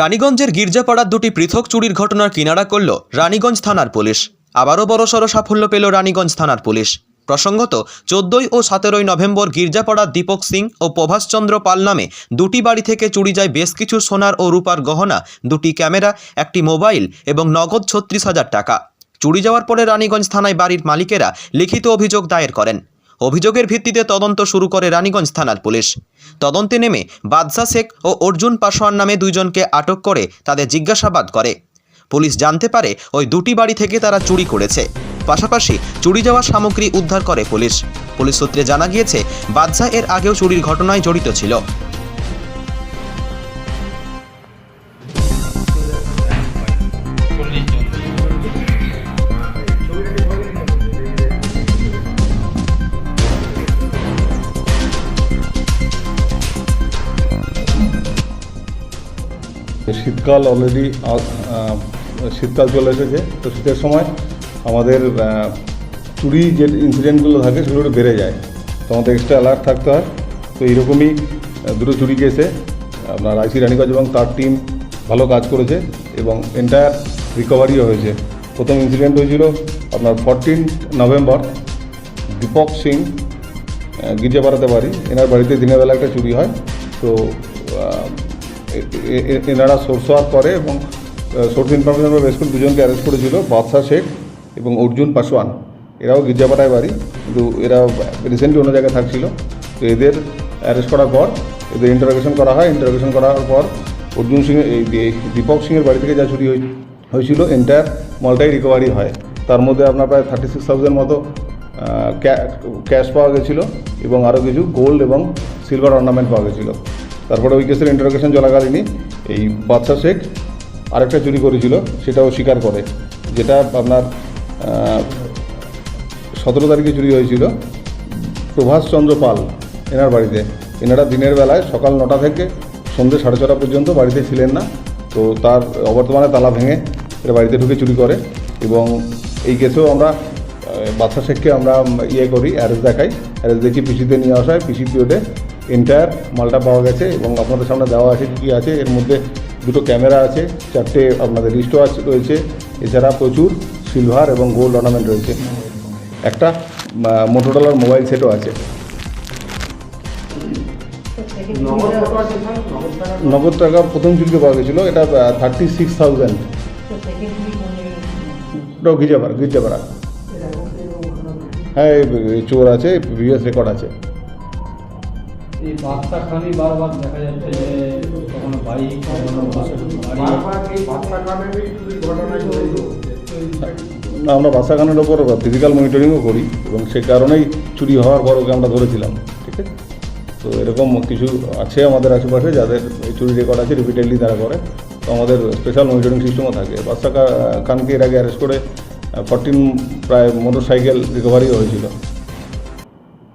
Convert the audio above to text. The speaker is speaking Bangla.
রানীগঞ্জের গির্জাপাড়ার দুটি পৃথক চুরির ঘটনার কিনারা করল রানীগঞ্জ থানার পুলিশ। আবারও বড়সড় সাফল্য পেল রানীগঞ্জ থানার পুলিশ। প্রসঙ্গত, চোদ্দই ও সতেরোই নভেম্বর গির্জাপাড়ার দীপক সিং ও প্রভাষচন্দ্র পাল নামে দুটি বাড়ি থেকে চুরি যায় বেশ কিছু সোনার ও রূপার গহনা, দুটি ক্যামেরা, একটি মোবাইল এবং নগদ ছত্রিশ হাজার টাকা। চুরি যাওয়ার পরে রানীগঞ্জ থানায় বাড়ির মালিকেরা লিখিত অভিযোগ দায়ের করেন। অভিযোগের ভিত্তিতে তদন্ত শুরু করে রানীগঞ্জ থানার পুলিশ। তদন্তে নেমে বাদশা শেখ ও অর্জুন পাশোয়ান নামে দুইজনকে আটক করে তাদের জিজ্ঞাসাবাদ করে। পুলিশ জানতে পারে ওই দুটি বাড়ি থেকে তারা চুরি করেছে। পাশাপাশি চুরি যাওয়া সামগ্রী উদ্ধার করে পুলিশ। পুলিশ সূত্রে জানা গিয়েছে, বাদশা এর আগেও চুরির ঘটনায় জড়িত ছিল। শীতকাল অলরেডি শীতকাল চলে এসেছে, তো শীতের সময় আমাদের চুরি যে ইনসিডেন্টগুলো থাকে সেগুলো বেড়ে যায়। তো আমাদের এক্সট্রা অ্যালার্ট থাকতে হয়। তো এইরকমই দুটো চুরি কেসে আপনার আইসি রানীগঞ্জ এবং তার টিম ভালো কাজ করেছে এবং এন্টায়ার রিকভারিও হয়েছে। প্রথম ইনসিডেন্ট হয়েছিল আপনার ফরটিন নভেম্বর দীপক সিং গির্জাপাড়াতে বাড়ি। এনার বাড়িতে দিনের বেলা একটা চুরি হয়। তো এনারা সোর্স ওয়ার্ক করে এবং সোর্স ইনফরমেশন বেশ করে দুজনকে অ্যারেস্ট করেছিল বাদশা শেখ এবং অর্জুন পাসওয়ান এরাও গির্জাপাড়ায় বাড়ি, কিন্তু এরা রিসেন্টলি অন্য জায়গায় থাকছিল। তো এদের অ্যারেস্ট করার পর, এদের ইন্টারোগেশন করা হয়। ইন্টারোগেশন করার পর অর্জুন সিং এই দীপক সিংয়ের বাড়ি থেকে যা চুরি হয়ে- হয়েছিল এন্টায়ার মলটাই রিকভারি হয়। তার মধ্যে আপনার প্রায় থার্টি সিক্স থাউজেন্ড মতো ক্যাশ পাওয়া গেছিল এবং আরও কিছু গোল্ড এবং সিলভার অর্নামেন্ট পাওয়া গেছিল। তারপরে ওই কেসের ইন্টারোগেশন চলাকালীনই এই বাদশা শেখ আরেকটা চুরি করেছিল, সেটাও স্বীকার করে। যেটা আপনার সতেরো তারিখে চুরি হয়েছিল। প্রভাষচন্দ্র পাল, এনার বাড়িতে। এনারা দিনের বেলায় সকাল নটা থেকে সন্ধ্যে সাড়ে ছটা পর্যন্ত বাড়িতে ছিলেন না। তো তার অবর্তমানে তালা ভেঙে এরা বাড়িতে ঢুকে চুরি করে এবং এই কেসেও আমরা বাদশা শেখকে আমরা ইয়ে করি, অ্যারেস্ট দেখাই। অ্যারেস্ট দেখি পিসিতে নিয়ে আসা হয় পিসি পিওতে এন্টায়ার মালটা পাওয়া গেছে এবং আপনাদের সামনে দেওয়া আছে কী আছে। এর মধ্যে দুটো ক্যামেরা আছে, চারটে আপনাদের রিস্ট ওয়াচ রয়েছে। এছাড়া প্রচুর সিলভার এবং গোল্ড অর্নামেন্ট রয়েছে। একটা মোটোডলার মোবাইল সেটও আছে। নগদ টাকা প্রথম চুরিতে পাওয়া গেছিল, এটা thirty six thousand Girjapara Girjapara হ্যাঁ চোর আছে ভিএস রেকর্ড আছে। এই বার্তাখানি বারবার দেখা যাচ্ছে যে কখনো বাইক কখনো বাচ্চা না, আমরা বাসাখানের ওপর ফিজিক্যাল মনিটরিংও করি এবং সে কারণেই চুরি হওয়ার পর ওকে আমরা ধরেছিলাম ঠিক আছে? তো এরকম কিছু আছে আমাদের আশেপাশে যাদের এই চুরি রেকর্ড আছে রিপিটেডলি তারা করে। তো আমাদের স্পেশাল মনিটরিং সিস্টেমও থাকে। কা- খানকে এর আগে অ্যারেস্ট করে ফরটিন প্রায় মোটর সাইকেল রিকভারিও হয়েছিল।